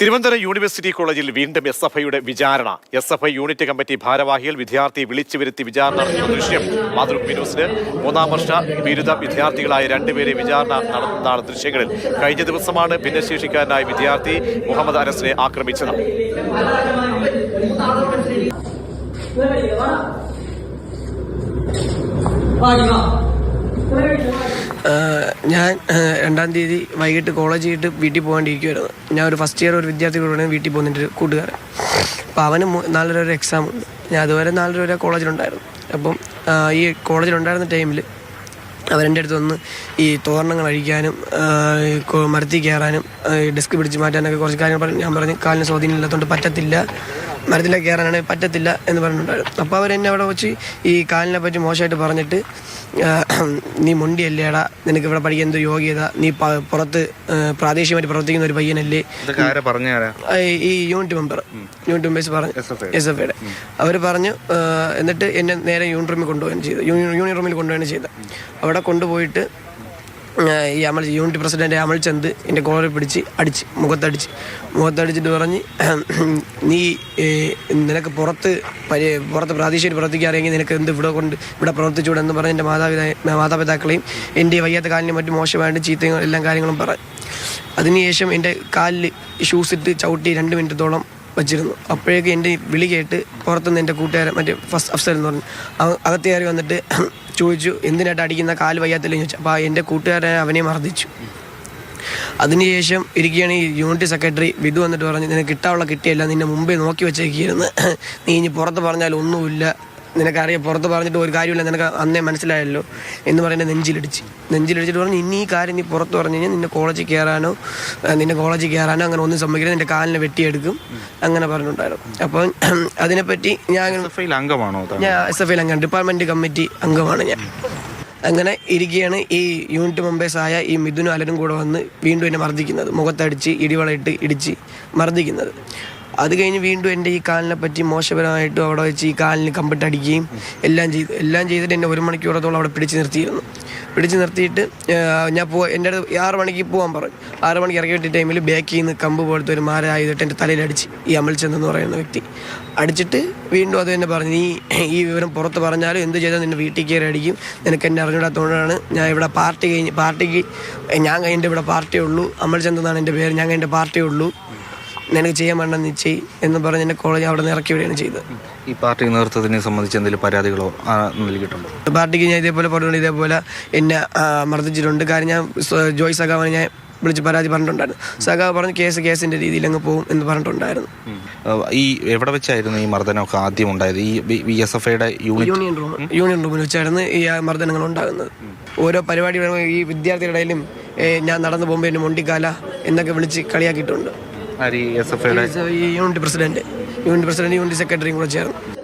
Thiruvananthapuram university കോളേജിൽ വീണ്ടും S F ഐയുടെ വിചാരണ. S F I unit committee ഭാരവാഹികൾ വിദ്യാർത്ഥി വിളിച്ചു വരുത്തി വിചാരണ നടത്തുന്ന ദൃശ്യം. മാതൃഭൂമി ന്യൂസിന് മൂന്നാം വർഷ ബിരുദ വിദ്യാർത്ഥികളായ രണ്ടുപേരെ വിചാരണ നടത്തുന്നതാണ് ദൃശ്യങ്ങളിൽ. കഴിഞ്ഞ ദിവസമാണ് ഭിന്നശേഷിക്കാരനായ വിദ്യാർത്ഥി മുഹമ്മദ് അനസിനെ ആക്രമിച്ചത്. ആഹ് ഞാൻ രണ്ടാം തീയതി വൈകിട്ട് കോളേജ് ചെയ്തിട്ട് വീട്ടിൽ പോകാണ്ടിരിക്കുമായിരുന്നു ഞാൻ ഒരു ഫസ്റ്റ് ഇയർ ഒരു വിദ്യാർത്ഥി കൂടെ വീട്ടിൽ പോകുന്നുണ്ട് ഒരു കൂട്ടുകാരൻ. അപ്പോൾ അവന് നാലര ഒരു എക്സാം ഉണ്ട്. ഞാൻ അതുവരെ നാലര വരെ കോളേജിലുണ്ടായിരുന്നു അപ്പം ഈ കോളേജിലുണ്ടായിരുന്ന ടൈമിൽ അവരെന്റെ അടുത്ത് വന്ന് ഈ തോരണങ്ങൾ അഴിക്കാനും മരത്തിൽ കയറാനും ഡെസ്ക് പിടിച്ച് മാറ്റാനൊക്കെ കുറച്ച് കാര്യങ്ങൾ പറഞ്ഞു ഞാൻ പറഞ്ഞു കാലിന് സ്വാധീനം ഇല്ലാത്തതുകൊണ്ട് പറ്റത്തില്ല. മരത്തിലേക്ക് കയറാനാണെങ്കിൽ പറ്റത്തില്ല എന്ന് പറഞ്ഞിട്ടുണ്ടായിരുന്നു. അപ്പോൾ അവരെന്നെ അവിടെ വെച്ച് ഈ കാലിനെ പറ്റി മോശമായിട്ട് പറഞ്ഞിട്ട് നീ മുണ്ടിയല്ലേടാ നിനക്ക് ഇവിടെ പഠിക്കാൻ എന്തോ യോഗ്യത നീ പുറത്ത് പ്രാദേശികമായിട്ട് പ്രവർത്തിക്കുന്ന ഒരു പയ്യനല്ലേ? ഈ യൂണിറ്റ് മെമ്പർ യൂണിറ്റ് മെമ്പേഴ്സ് പറഞ്ഞു എസ് എഫ് ഐയുടെ അവർ പറഞ്ഞു എന്നിട്ട് എന്നെ നേരെ യൂണിറ്റ് റൂമിൽ കൊണ്ടുപോവുകയാണ് ചെയ്തത് യൂണി- യൂണിയൻ റൂമിൽ കൊണ്ടുപോവുകയാണ് ചെയ്തത്. അവിടെ കൊണ്ടുപോയിട്ട് ഈ അമൽ യൂണിറ്റ് പ്രസിഡന്റ് അമൽ ചന്ദ് എന്റെ കോളറിൽ പിടിച്ച് അടിച്ച് മുഖത്തടിച്ച്. മുഖത്തടിച്ചിട്ട് പറഞ്ഞ് നീ നിനക്ക് പുറത്ത് പുറത്ത് പ്രാദേശിക പ്രവർത്തിക്കാറിയെങ്കിൽ നിനക്ക് എന്ത് ഇവിടെ കൊണ്ട് ഇവിടെ പ്രവർത്തിച്ചുകൂടെ? എന്ന് പറഞ്ഞ് എന്റെ മാതാപിതാ മാതാപിതാക്കളെയും എന്റെ വയ്യാത്ത കാലിനെ മറ്റു മോശമായിട്ട് ചീത്തയും എല്ലാ കാര്യങ്ങളും പറഞ്ഞു അതിനുശേഷം എന്റെ കാലിൽ ഇട്ട് ചവിട്ടി രണ്ട് മിനിറ്റത്തോളം വച്ചിരുന്നു. അപ്പോഴേക്കും എന്റെ വിളി കേട്ട് പുറത്തുനിന്ന് എന്റെ കൂട്ടുകാരൻ മറ്റേ ഫസ്റ്റ് അഫ്സൽ എന്ന് പറഞ്ഞു. അവൻ അകത്ത് കയറി വന്നിട്ട് ചോദിച്ചു എന്തിനായിട്ട് അടിക്കുന്ന കാൽ വയ്യാത്തില്ലെന്ന് ചോദിച്ചു. അപ്പോൾ എന്റെ കൂട്ടുകാരൻ അവനെ മർദ്ദിച്ചു. അതിനുശേഷം ഇരിക്കുകയാണ് ഈ യൂണിറ്റ് സെക്രട്ടറി വിധു വന്നിട്ട് പറഞ്ഞു നിനക്ക് കിട്ടാനുള്ള കിട്ടിയല്ല നിന്നെ മുമ്പേ നോക്കി വെച്ചേക്കിയിരുന്നു. നീ ഇനി പുറത്ത് പറഞ്ഞാൽ ഒന്നുമില്ല. നിനക്കറിയാം പുറത്ത് പറഞ്ഞിട്ട് ഒരു കാര്യമില്ല നിനക്ക് അന്നേ മനസ്സിലായല്ലോ എന്ന് പറയുന്നത് നെഞ്ചിലിടിച്ച്. നെഞ്ചിലിടിച്ചിട്ട് പറഞ്ഞു ഇനി ഈ കാര്യം നീ പുറത്ത് പറഞ്ഞു കഴിഞ്ഞാൽ നിന്നെ കോളേജിൽ കയറാനോ നിന്നെ കോളേജിൽ കയറാനോ അങ്ങനെ ഒന്നും സമ്മതിക്കില്ല. നിന്റെ കാലിനെ വെട്ടിയെടുക്കും. അങ്ങനെ പറഞ്ഞിട്ടുണ്ടായിരുന്നു. അപ്പോൾ അതിനെപ്പറ്റി ഞാൻ അംഗമാണോ ഞാൻ എസ് എഫ് ഐ അംഗം ഡിപ്പാർട്ട്മെന്റ് കമ്മിറ്റി അംഗമാണ് ഞാൻ. അങ്ങനെ ഇരിക്കുകയാണ് ഈ യൂണിറ്റ് മെമ്പേഴ്സായ ഈ മിഥുനും അലനും കൂടെ വന്ന് വീണ്ടും എന്നെ മർദ്ദിക്കുന്നത്. മുഖത്തടിച്ച് ഇടിവളയിട്ട് ഇടിച്ച് മർദ്ദിക്കുന്നത്. അത് കഴിഞ്ഞ് വീണ്ടും എന്റെ ഈ കാലിനെ പറ്റി മോശപരമായിട്ടും അവിടെ വെച്ച് ഈ കാലിന് കമ്പിട്ടടിക്കുകയും എല്ലാം ചെയ്ത് എല്ലാം ചെയ്തിട്ട് എന്നെ ഒരു മണിക്കൂറത്തോളം അവിടെ പിടിച്ചു നിർത്തിയിരുന്നു. പിടിച്ച് നിർത്തിയിട്ട് ഞാൻ പോ എന്റെ അടുത്ത് ആറ് മണിക്ക് പോകാൻ പറഞ്ഞു. ആറ് മണിക്ക് ഇറക്കി വിട്ട ടൈമിൽ ബാക്കിൽ നിന്ന് കമ്പ് പോലത്തെ ഒരു മാര ആയതിട്ട് എന്റെ തലയിൽ തലയിലടിച്ച് ഈ അമൽചന്ദ് എന്ന് പറയുന്ന വ്യക്തി അടിച്ചിട്ട് വീണ്ടും അത് തന്നെ പറഞ്ഞു നീ ഈ വിവരം പുറത്ത് പറഞ്ഞാലും എന്ത് ചെയ്താൽ നിന്നെ വീട്ടിൽ കയറി അടിക്കും. നിനക്ക് എന്നെ അറിഞ്ഞിടാത്തതുകൊണ്ടാണ് ഞാൻ ഇവിടെ പാർട്ടി കഴിഞ്ഞ് പാർട്ടിക്ക് ഞാൻ കഴിഞ്ഞിട്ട് ഇവിടെ പാർട്ടിയേ ഉള്ളൂ. അമൽചന്ദ് എന്നാണ് എന്റെ പേര് ഞാൻ കഴിഞ്ഞിട്ട് പാർട്ടിയേ ഉള്ളൂ. നിനക്ക് ചെയ്യാൻ വേണ്ട നീ ചെയ് എന്ന് പറഞ്ഞ് എന്നെ കോളേജ് അവിടെ നിന്ന് ഇറക്കി വിടുകയാണ് ചെയ്തത്. ഈ പാർട്ടി നേതൃത്വത്തിനെ സംബന്ധിച്ച് എന്തെങ്കിലും പരാതികളോ നൽകിയിട്ടുണ്ടോ? പാർട്ടിക്ക് ഞാൻ ഇതേപോലെ പറഞ്ഞു ഇതേപോലെ എന്നെ മർദ്ദിച്ചിട്ടുണ്ട്. കാര്യം ഞാൻ ജോയ് സഖാവിനെ ഞാൻ വിളിച്ച് പരാതി പറഞ്ഞിട്ടുണ്ടായിരുന്നു. സഖാവ് പറഞ്ഞ് കേസ് കേസിന്റെ രീതിയിൽ അങ്ങ് പോകും എന്ന് പറഞ്ഞിട്ടുണ്ടായിരുന്നു. ഈ എവിടെ വെച്ചായിരുന്നു ഈ മർദ്ദനമൊക്കെ ആദ്യം ഉണ്ടായത്? ഈ വി എസ് എഫ് ഐയുടെ യൂണിയൻ റൂം യൂണിയൻ റൂമിൽ വെച്ചായിരുന്നു ഈ മർദ്ദനങ്ങൾ ഉണ്ടാകുന്നത്. ഓരോ പരിപാടി ഈ വിദ്യാർത്ഥികളുടെ ഇടയിലും ഞാൻ നടന്നു പോകുമ്പോൾ എന്നെ മൊണ്ടിക്കാല എന്നൊക്കെ വിളിച്ച് കളിയാക്കിയിട്ടുണ്ട്. Unit president unit president unit സെക്രട്ടറിയും കൂടെ ചേർന്ന്.